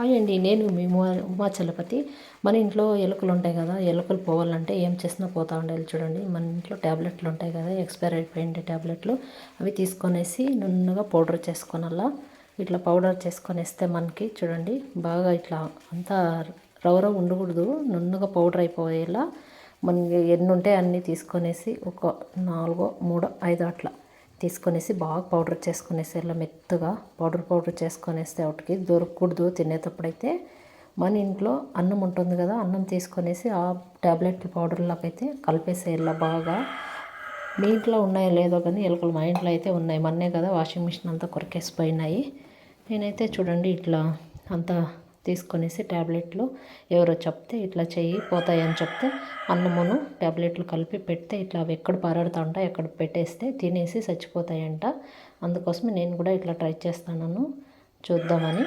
Hi అండి నేను మీ ఉమా చలపతి. మన ఇంట్లో ఎలుకలు ఉంటాయి కదా ఎలుకలు పోవాలంటే ఏం చేసినా పోతా ఉండాలి చూడండి. మన ఇంట్లో ట్యాబ్లెట్లు ఉంటాయి కదా ఎక్స్పైర్ అయిపోయింది ట్యాబ్లెట్లు అవి తీసుకొనేసి నున్నగా పౌడర్ చేసుకోనల్లా. ఇట్లా పౌడర్ చేసుకొని వేస్తే మనకి చూడండి బాగా ఇట్లా అంతా రవ్వ రవ్వ ఉండకూడదు. నున్నగా పౌడర్ అయిపోయేలా మనకి ఎన్ని ఉంటే అన్నీ తీసుకొనేసి ఒక నాలుగో మూడో ఐదు అట్లా తీసుకొనేసి బాగా పౌడర్ చేసుకునేసి ఇలా మెత్తగా పౌడర్ పౌడర్ చేసుకొనేస్తే ఒకటికి దొరకకూడదు తినేటప్పుడైతే. మన ఇంట్లో అన్నం ఉంటుంది కదా అన్నం తీసుకొనేసి ఆ ట్యాబ్లెట్ పౌడర్లాకైతే కలిపేసే ఇలా బాగా. మీ ఇంట్లో ఉన్నాయో లేదో కానీ ఎలుకలు మా ఇంట్లో అయితే ఉన్నాయి. మన్నే కదా వాషింగ్ మిషన్ అంతా కొరికేసిపోయినాయి. నేనైతే చూడండి ఇట్లా అంతా తీసుకొనేసి ట్యాబ్లెట్లు ఎవరో చెప్తే ఇట్లా చెయ్యి పోతాయని చెప్తే అన్నమును ట్యాబ్లెట్లు కలిపి పెడితే ఇట్లా అవి ఎక్కడ పారాడుతూ ఉంటాయి ఎక్కడ పెట్టేస్తే తినేసి చచ్చిపోతాయంట. అందుకోసమే నేను కూడా ఇట్లా ట్రై చేస్తాను చూద్దామని.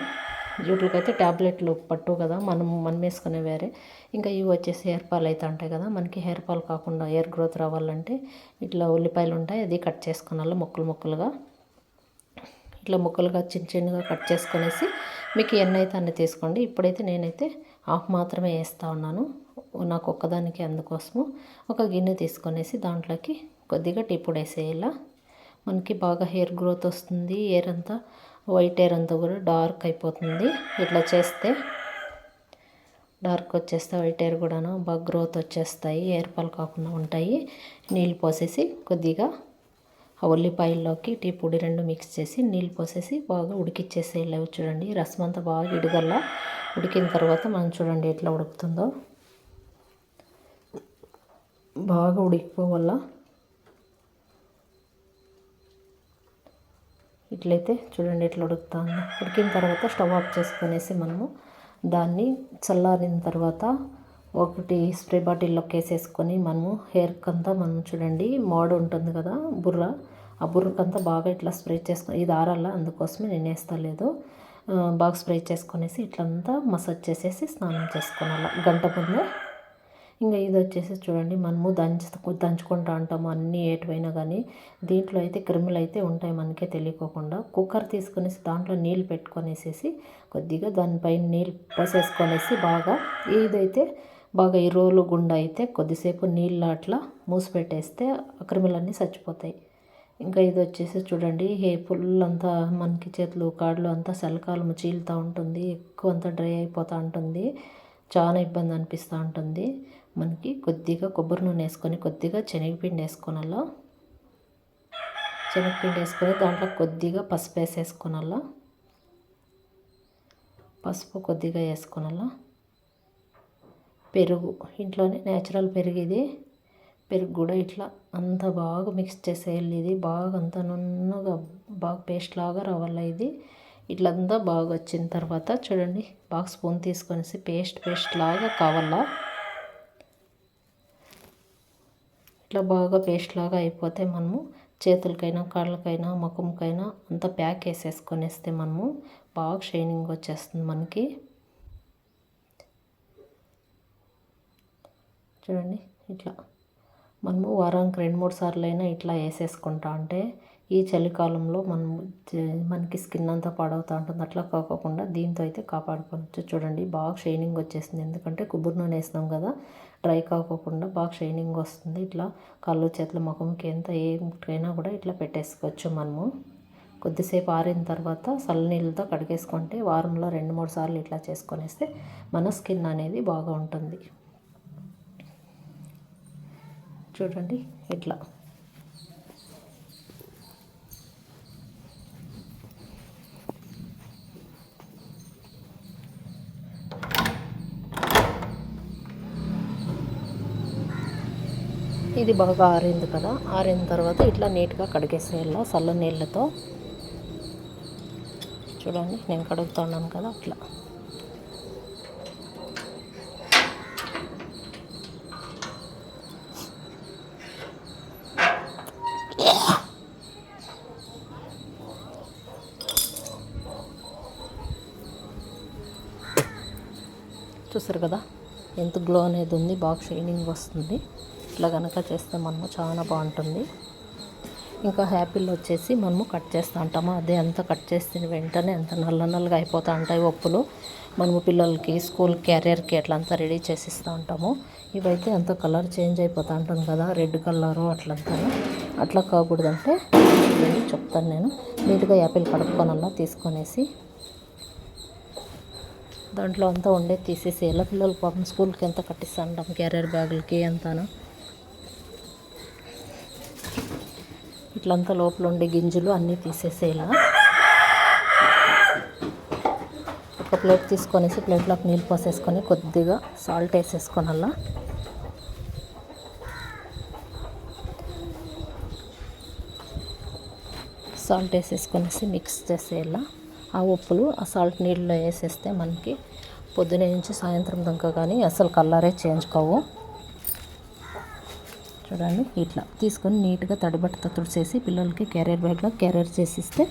వీటికైతే ట్యాబ్లెట్లు పట్టు కదా మనం మనం వేసుకునే వేరే. ఇంకా ఇవి వచ్చేసి హెయిర్ ఫాల్ అయితే ఉంటాయి కదా మనకి హెయిర్ ఫాల్ కాకుండా హెయిర్ గ్రోత్ రావాలంటే ఇట్లా ఉల్లిపాయలు ఉంటాయి అది కట్ చేసుకున్నాను ముక్కలు ముక్కలుగా ఇట్లా ముక్కలుగా చిన్న చిన్నగా కట్ చేసుకునేసి మీకు ఎన్నైతే అన్ని తీసుకోండి ఇప్పుడైతే నేనైతే హాఫ్ మాత్రమే వేస్తూ ఉన్నాను. నాకు ఒక్కదానికి అందుకోసము ఒక గిన్నె తీసుకొనేసి దాంట్లోకి కొద్దిగా టీ పొడి వేసేయాల. మనకి బాగా హెయిర్ గ్రోత్ వస్తుంది హెయిర్ అంతా వైట్ హెయిర్ అంతా కూడా డార్క్ అయిపోతుంది. ఇట్లా చేస్తే డార్క్ వచ్చేస్తే వైట్ హెయిర్ కూడాను బాగా గ్రోత్ వచ్చేస్తాయి హెయిర్ కాకుండా ఉంటాయి. నీళ్ళు పోసేసి కొద్దిగా ఉల్లిపాయల్లోకి టీ పొడి రెండు మిక్స్ చేసి నీళ్ళు పోసేసి బాగా ఉడికిచ్చేసేయాలి చూడండి. రసం అంతా బాగా ఇడగల్లా ఉడికిన తర్వాత మనం చూడండి ఎట్లా ఉడుకుతుందో. బాగా ఉడికిపోవల్ల ఇట్లయితే చూడండి ఎట్లా ఉడుకుతాను ఉడికిన తర్వాత స్టవ్ ఆఫ్ చేసుకునేసి మనము దాన్ని చల్లారిన తర్వాత ఒకటి స్ప్రే బాటిల్లోకి వేసేసుకొని మనము హెయిర్కి అంతా మనం చూడండి మోడ్ ఉంటుంది కదా బుర్ర. ఆ బుర్రకంతా బాగా ఇట్లా స్ప్రే చేసుకుని ఇది ఆరాల అందుకోసమే నేను వేస్తలేదు. బాగా స్ప్రే చేసుకునేసి ఇట్లంతా మసాజ్ చేసేసి స్నానం చేసుకోవాలి గంట ముందే. ఇంకా ఇది వచ్చేసి చూడండి మనము దంచు దంచుకుంటా ఉంటాము అన్నీ ఏటువైనా కానీ. దీంట్లో అయితే క్రిములు అయితే ఉంటాయి మనకే తెలియకోకుండా. కుక్కర్ తీసుకునేసి దాంట్లో నీళ్ళు పెట్టుకొనేసేసి కొద్దిగా దానిపైన నీళ్ళు పోసేసుకొనేసి బాగా ఇదైతే బాగా ఈ రోలు గుండా అయితే కొద్దిసేపు నీళ్ళు అట్లా మూసిపెట్టేస్తే ఆ క్రిములన్నీ చచ్చిపోతాయి. ఇంకా ఇది వచ్చేసి చూడండి హే ఫుల్ అంతా మనకి చేతులు కాళ్ళు అంతా చలికాలం చీలుతూ ఉంటుంది ఎక్కువ అంతా డ్రై అయిపోతూ ఉంటుంది చాలా ఇబ్బంది అనిపిస్తూ ఉంటుంది. మనకి కొద్దిగా కొబ్బరి నూనె వేసుకొని కొద్దిగా శనగపిండి వేసుకోనాల. శనగపిండి వేసుకొని దాంట్లో కొద్దిగా పసుపు వేసేసుకోనాల. పసుపు కొద్దిగా వేసుకోనాల. పెరుగు ఇంట్లోనే నేచురల్ పెరుగు ఇది. పెరుగు కూడా ఇట్లా అంత బాగా మిక్స్ చేసేయాలి ఇది. బాగా అంత నున్నగా బాగా పేస్ట్ లాగా రావాలి ఇది. ఇట్లా అంతా బాగా వచ్చిన తర్వాత చూడండి బాగా స్పూన్ తీసుకొనేసి పేస్ట్ పేస్ట్ లాగా కావాలా. ఇట్లా బాగా పేస్ట్ లాగా అయిపోతే మనము చేతులకైనా కాళ్ళకైనా ముఖంకైనా అంతా ప్యాక్ వేసేసుకొనేస్తే మనము బాగా షైనింగ్ వచ్చేస్తుంది మనకి. చూడండి ఇట్లా మనము వారానికి రెండు మూడు సార్లు అయినా ఇట్లా వేసేసుకుంటా ఉంటే ఈ చలికాలంలో మనం మనకి స్కిన్ అంతా పాడవుతూ ఉంటుంది. అట్లా కాకోకుండా దీంతో అయితే కాపాడుకోవచ్చు. చూడండి బాగా షైనింగ్ వచ్చేసింది. ఎందుకంటే కొబ్బరి నూనె వేసినాం కదా డ్రై కాకోకుండా బాగా షైనింగ్ వస్తుంది. ఇట్లా కళ్ళు చేతుల ముఖంకి ఎంత ఏమైనా కూడా ఇట్లా పెట్టేసుకోవచ్చు మనము. కొద్దిసేపు ఆరిన తర్వాత చల్లనీళ్ళతో కడిగేసుకుంటే వారంలో రెండు మూడు సార్లు ఇట్లా చేసుకొనేస్తే మన స్కిన్ అనేది బాగా ఉంటుంది. చూడండి ఇట్లా. ఇది బాగా ఆరింది కదా ఆరిన తర్వాత ఇట్లా నీట్గా కడిగేసేయాల చల్ల నీళ్ళతో? చూడండి నేను కడుగుతున్నాను కదా అట్లా. చూసారు కదా? ఎంత గ్లో అనేది ఉంది బాగా షైనింగ్ వస్తుంది. ఇట్లా కనుక చేస్తే మనము చాలా బాగుంటుంది. ఇంకా హ్యాపీలు వచ్చేసి మనము కట్ చేస్తూ ఉంటాము. అదే అంతా కట్ చేసిన వెంటనే అంత నల్ల నల్లగా అయిపోతూ ఉంటాయి ఒప్పులు మనము పిల్లలకి స్కూల్ క్యారియర్కి అట్లా అంతా రెడీ చేసిస్తూ ఉంటాము. ఇవైతే అంత కలర్ చేంజ్ అయిపోతూ ఉంటుంది కదా రెడ్ కలరు అట్లంతా. అట్లా కాకూడదంటే చెప్తాను నేను. నీట్గా యాపిల్ కడుక్కొనల్లా తీసుకొనేసి దాంట్లో అంతా ఉండే తీసేసి ఎలా పిల్లలు పాపం స్కూల్కి ఎంత కట్టిస్తూ క్యారియర్ బ్యాగులకి అంతాను. ఇట్లంతా లోపల ఉండే గింజలు అన్నీ తీసేసేలా ఒక ప్లేట్ తీసుకొనేసి ప్లేట్లోకి నీళ్ళు పోసేసుకొని కొద్దిగా సాల్ట్ వేసేసుకోనల్లా సాల్ట్ వేసేసుకొనేసి మిక్స్ చేసేలా ఆ ఉప్పులు ఆ సాల్ట్ నీళ్ళలో వేసేస్తే మనకి పొద్దునే నుంచి సాయంత్రం దాకా కానీ అసలు కలరే చేంజ్ కావు చూడండి ఇట్లా తీసుకొని నీట్గా తడిబట్టతో తుడిచేసి పిల్లలకి క్యారియర్ బ్యాగ్లో క్యారియర్ చేసిస్తే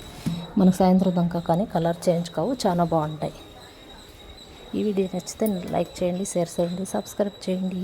మనకు సాయంత్రం దాకా కానీ కలర్ చేంజ్ కావు చాలా బాగుంటాయి. ఈ వీడియో నచ్చితే లైక్ చేయండి షేర్ చేయండి సబ్స్క్రైబ్ చేయండి.